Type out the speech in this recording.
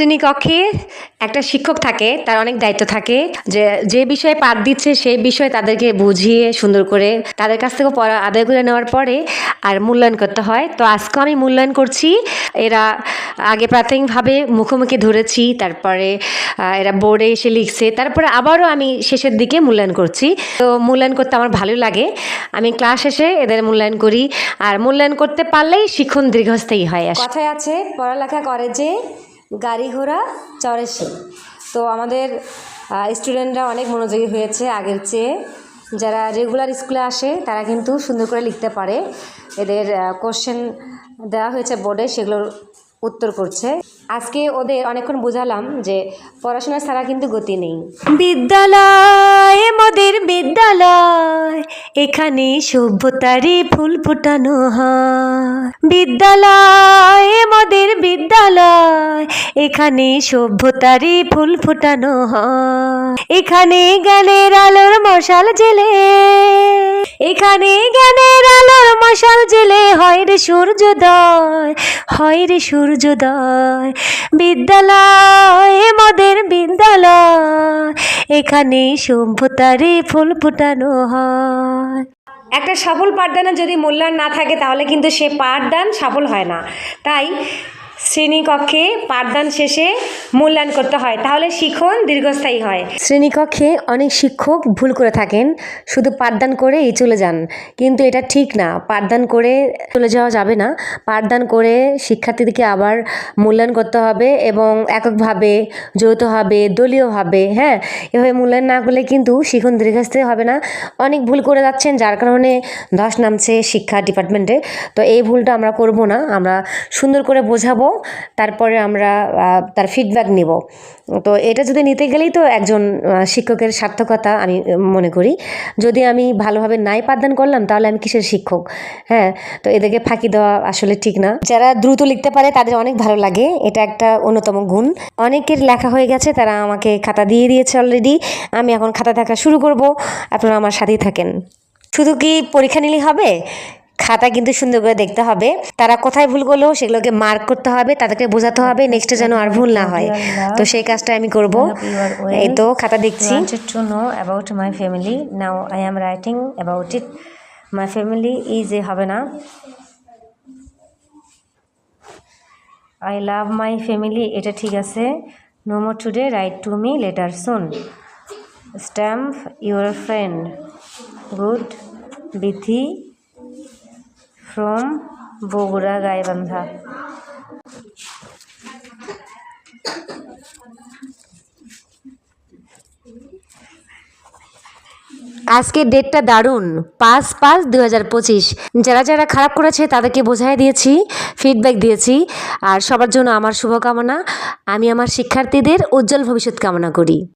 শ্রেণীকক্ষে একটা শিক্ষক থাকে, তার অনেক দায়িত্ব থাকে, যে যে বিষয়ে পাঠ দিচ্ছে সেই বিষয়ে তাদেরকে বুঝিয়ে সুন্দর করে তাদের কাছ থেকে পড়া, আদায় করে নেওয়ার পরে আর মূল্যায়ন করতে হয়। তো আজকে আমি মূল্যায়ন করছি, এরা আগে প্রাথমিকভাবে মুখোমুখি ধরেছি, তারপরে এরা বোর্ডে এসে লিখছে, তারপরে আবারও আমি শেষের দিকে মূল্যায়ন করছি। তো মূল্যায়ন করতে আমার ভালো লাগে। আমি ক্লাস শেষে এদের মূল্যায়ন করি, আর মূল্যায়ন করতে পারলেই শিক্ষণ দীর্ঘস্থায়ী হয়। কথায় আছে, পড়ালেখা করে যে গাড়ি ঘোড়া চড়ে সে। তো আমাদের স্টুডেন্টরা অনেক মনোযোগী হয়েছে আগের চেয়ে। যারা রেগুলার স্কুলে আসে, তারা কিন্তু সুন্দর করে লিখতে পারে। এদের কোশ্চেন দেওয়া হয়েছে বোর্ডে সেগুলোর উত্তর করছে। আজকে ওদের অনেকক্ষণ বোঝালাম যে পড়াশোনা ছাড়া কিন্তু গতি নেই। বিদ্যালয়, মোদের বিদ্যালয়, এখানে সভ্যতারই ফুল ফোটানো হয়। বিদ্যালয়, মোদের বিদ্যালয়, এখানে সভ্যতারই ফুল ফোটানো হয়। এখানে জ্ঞানের আলোর মশাল জেলে এখানে জ্ঞানের আলোর মশাল জেলে হয় রে সূর্যোদয়, হয় রে সূর্যোদয়। বিদ্যালয়, মোদের বিদ্যালয়, এখানে সভ্যতারই ফুল ফোটানো হয়। একটা সফল পাঠদানের যদি মূল্যায়ন না থাকে, তাহলে কিন্তু সে পাঠদান সফল হয় না। তাই শ্রেণীকক্ষে পাঠদান শেষে মূল্যায়ন করতে হয়। তাহলে শিখন দীর্ঘস্থায়ী হয়। শ্রেণীকক্ষে অনেক শিক্ষক ভুল করে থাকেন, শুধু পাঠদান করেই চলে যান। কিন্তু এটা ঠিক না। পাঠদান করে চলে যাওয়া যাবে না। পাঠদান করে শিক্ষার্থীদেরকে আবার মূল্যায়ন করতে হবে এবং এককভাবে, যৌথভাবে, দলীয়ভাবে হ্যাঁ এভাবে মূল্যায়ন না করলে কিন্তু শিখন দীর্ঘস্থায়ী হবে না। অনেক ভুল করে যাচ্ছেন, যার কারণে ধস নামছে শিক্ষা ডিপার্টমেন্টে। তো এই ভুলটা আমরা করব না। আমরা সুন্দর করে বোঝাবো তারপরে আমরা তার ফিডব্যাক নিব। তো এটা যদি নিতে গেলেই তো একজন শিক্ষকের সার্থকতা আমি মনে করি। যদি আমি ভালোভাবে নাই পাঠদান করলাম, তাহলে আমি কিসের শিক্ষক? হ্যাঁ তো এদেরকে ফাঁকি দেওয়া আসলে ঠিক না। যারা দ্রুত লিখতে পারে, তাদের অনেক ভালো লাগে। এটা একটা অন্যতম গুণ। অনেকের লেখা হয়ে গেছে, তারা আমাকে খাতা দিয়ে দিয়েছে অলরেডি আমি এখন খাতা দেখা শুরু করব। আপনারা আমার সাথেই থাকেন। শুধু কি পরীক্ষা নিলেই হবে? খাতা কিন্তু সুন্দর করে দেখতে হবে। তারা কোথায় ভুল করল সেগুলোকে মার্ক করতে হবে তাদেরকে বোঝাতে হবে নেক্সট যেন আর ভুল না হয়। তো সেই কাজটা আমি করব। এই তো খাতা দেখছি। No about my family now I am writing about it my family is a হবে না? আই লাভ মাই ফ্যামিলি এটা ঠিক আছে। No more today write to me letter soon stamp your friend good Bithi from Bogura, Gaibandha. আজকের ডেটটা দারুণ, পাঁচ পাঁচ দু হাজার পঁচিশ। যারা যারা খারাপ করেছে, তাদেরকে বোঝাই দিয়েছি ফিডব্যাক দিয়েছি, আর সবার জন্য আমার শুভকামনা। আমি আমার শিক্ষার্থীদের উজ্জ্বল ভবিষ্যৎ কামনা করি।